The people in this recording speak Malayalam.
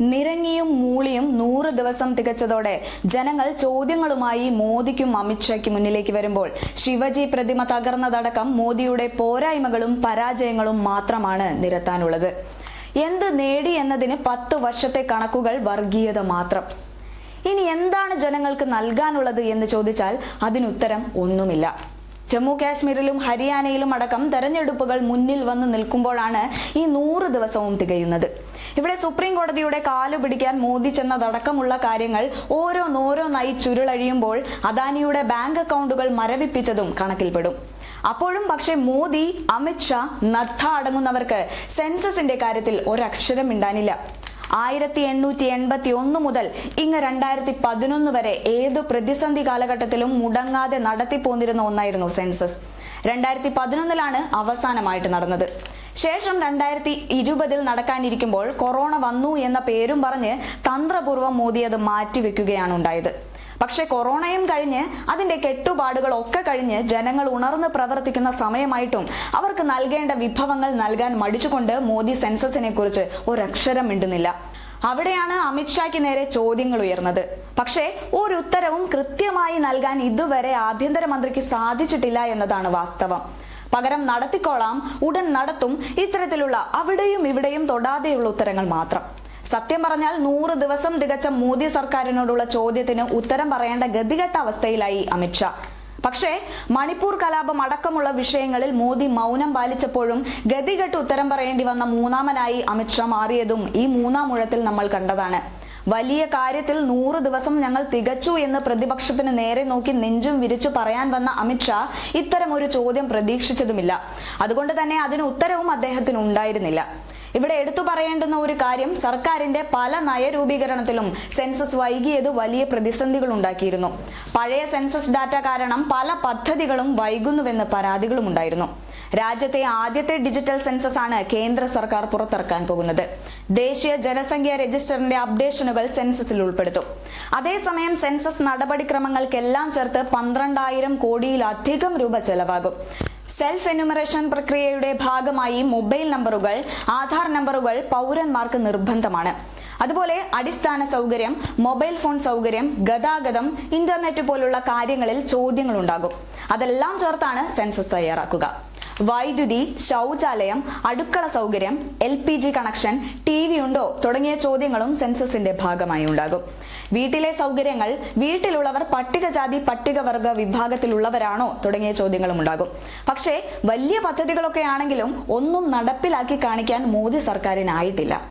നിരങ്ങിയും മൂളിയും നൂറ് ദിവസം തികച്ചതോടെ ജനങ്ങൾ ചോദ്യങ്ങളുമായി മോദിക്കും അമിത്ഷായ്ക്ക് മുന്നിലേക്ക് വരുമ്പോൾ ശിവജി പ്രതിമ തകർന്നതടക്കം മോദിയുടെ പോരായ്മകളും പരാജയങ്ങളും മാത്രമാണ് നിരത്താനുള്ളത്. എന്ത് നേടി എന്നതിന് പത്ത് വർഷത്തെ കണക്കുകൾ വർഗീയത മാത്രം. ഇനി എന്താണ് ജനങ്ങൾക്ക് നൽകാനുള്ളത് എന്ന് ചോദിച്ചാൽ അതിനുത്തരം ഒന്നുമില്ല. ജമ്മു കാശ്മീരിലും ഹരിയാനയിലും അടക്കം തെരഞ്ഞെടുപ്പുകൾ മുന്നിൽ വന്ന് നിൽക്കുമ്പോഴാണ് ഈ നൂറ് ദിവസവും തികയുന്നത്. ഇവിടെ സുപ്രീം കോടതിയുടെ കാലു പിടിക്കാൻ മോദി ചെന്നതടക്കമുള്ള കാര്യങ്ങൾ ഓരോന്നോരോന്നായി ചുരുളഴിയുമ്പോൾ അദാനിയുടെ ബാങ്ക് അക്കൗണ്ടുകൾ മരവിപ്പിച്ചതും കണക്കിൽപ്പെടും. അപ്പോഴും പക്ഷെ മോദി അമിത്ഷാ നദ്ദ അടങ്ങുന്നവർക്ക് സെൻസസിന്റെ കാര്യത്തിൽ ഒരക്ഷരം മിണ്ടാനില്ല. ആയിരത്തി എണ്ണൂറ്റി എൺപത്തി ഒന്ന് മുതൽ ഇങ്ങ് രണ്ടായിരത്തി പതിനൊന്ന് വരെ ഏത് പ്രതിസന്ധി കാലഘട്ടത്തിലും മുടങ്ങാതെ നടത്തിപ്പോന്നിരുന്ന ഒന്നായിരുന്നു സെൻസസ്. രണ്ടായിരത്തി പതിനൊന്നിലാണ് അവസാനമായിട്ട് നടന്നത്. ശേഷം രണ്ടായിരത്തി ഇരുപതിൽ നടക്കാനിരിക്കുമ്പോൾ കൊറോണ വന്നു എന്ന പേരും പറഞ്ഞ് തന്ത്രപൂർവം മോദി അത് മാറ്റിവെക്കുകയാണ് ഉണ്ടായത്. പക്ഷെ കൊറോണയും കഴിഞ്ഞ് അതിന്റെ കെട്ടുപാടുകളൊക്കെ കഴിഞ്ഞ് ജനങ്ങൾ ഉണർന്ന് പ്രവർത്തിക്കുന്ന സമയമായിട്ടും അവർക്ക് നൽകേണ്ട വിഭവങ്ങൾ നൽകാൻ മടിച്ചുകൊണ്ട് മോദി സെൻസസിനെ കുറിച്ച് ഒരക്ഷരം മിണ്ടുന്നില്ല. അവിടെയാണ് അമിത്ഷായ്ക്ക് നേരെ ചോദ്യങ്ങൾ ഉയർന്നത്. പക്ഷേ ഒരു ഉത്തരവും കൃത്യമായി നൽകാൻ ഇതുവരെ ആഭ്യന്തരമന്ത്രിക്ക് സാധിച്ചിട്ടില്ല എന്നതാണ് വാസ്തവം. പകരം നടത്തിക്കോളാം ഉടൻ നടത്തും ഇത്തരത്തിലുള്ള അവിടെയും ഇവിടെയും തൊടാതെയുള്ള ഉത്തരങ്ങൾ മാത്രം. സത്യം പറഞ്ഞാൽ നൂറ് ദിവസം തികച്ച മോദി സർക്കാരിനോടുള്ള ചോദ്യത്തിന് ഉത്തരം പറയേണ്ട ഗതികെട്ട അവസ്ഥയിലായി അമിത്ഷാ പക്ഷേ മണിപ്പൂർ കലാപം അടക്കമുള്ള വിഷയങ്ങളിൽ മോദി മൗനം പാലിച്ചപ്പോഴും ഗതികെട്ട് ഉത്തരം പറയേണ്ടി വന്ന മൂന്നാമനായി അമിത്ഷാ മാറിയതും ഈ മൂന്നാം മുഴത്തിൽ നമ്മൾ കണ്ടതാണ്. വലിയ കാര്യത്തിൽ നൂറ് ദിവസം ഞങ്ങൾ തികച്ചു എന്ന് പ്രതിപക്ഷത്തിന് നേരെ നോക്കി നെഞ്ചും വിരിച്ചു പറയാൻ വന്ന അമിത്ഷാ ഇത്തരം ഒരു ചോദ്യം പ്രതീക്ഷിച്ചതുമില്ല. അതുകൊണ്ട് തന്നെ അതിന് ഉത്തരവും അദ്ദേഹത്തിന് ഉണ്ടായിരുന്നില്ല. ഇവിടെ എടുത്തു പറയേണ്ടുന്ന ഒരു കാര്യം സർക്കാരിന്റെ പല നയരൂപീകരണത്തിലും സെൻസസ് വൈകിയത് വലിയ പ്രതിസന്ധികൾ ഉണ്ടാക്കിയിരുന്നു. പഴയ സെൻസസ് ഡാറ്റ കാരണം പല പദ്ധതികളും വൈകുന്നുവെന്ന് പരാതികളും ഉണ്ടായിരുന്നു. രാജ്യത്തെ ആദ്യത്തെ ഡിജിറ്റൽ സെൻസസ് ആണ് കേന്ദ്ര സർക്കാർ പുറത്തിറക്കാൻ പോകുന്നത്. ദേശീയ ജനസംഖ്യ രജിസ്റ്ററിന്റെ അപ്ഡേഷനുകൾ സെൻസസിൽ ഉൾപ്പെടുത്തും. അതേസമയം സെൻസസ് നടപടിക്രമങ്ങൾക്കെല്ലാം ചേർത്ത് പന്ത്രണ്ടായിരം കോടിയിലധികം രൂപ ചെലവാകും. സെൽഫ് എന്യൂമറേഷൻ പ്രക്രിയയുടെ ഭാഗമായി മൊബൈൽ നമ്പറുകൾ ആധാർ നമ്പറുകൾ പൗരന്മാർക്ക് നിർബന്ധമാണ്. അതുപോലെ അടിസ്ഥാന സൗകര്യം മൊബൈൽ ഫോൺ സൗകര്യം ഗതാഗതം ഇന്റർനെറ്റ് പോലുള്ള കാര്യങ്ങളിൽ ചോദ്യങ്ങൾ ഉണ്ടാകും അതെല്ലാം ചേർത്താണ് സെൻസസ് തയ്യാറാക്കുക. വൈദ്യുതി ശൗചാലയം അടുക്കള സൗകര്യം L P G connection T V ഉണ്ടോ തുടങ്ങിയ ചോദ്യങ്ങളും സെൻസസിന്റെ ഭാഗമായി ഉണ്ടാകും. വീട്ടിലെ സൗകര്യങ്ങൾ വീട്ടിലുള്ളവർ പട്ടികജാതി പട്ടികവർഗ വിഭാഗത്തിലുള്ളവരാണോ തുടങ്ങിയ ചോദ്യങ്ങളും ഉണ്ടാകും. പക്ഷേ വലിയ പദ്ധതികളൊക്കെ ആണെങ്കിലും ഒന്നും നടപ്പിലാക്കി കാണിക്കാൻ മോദി സർക്കാരിനായിട്ടില്ല.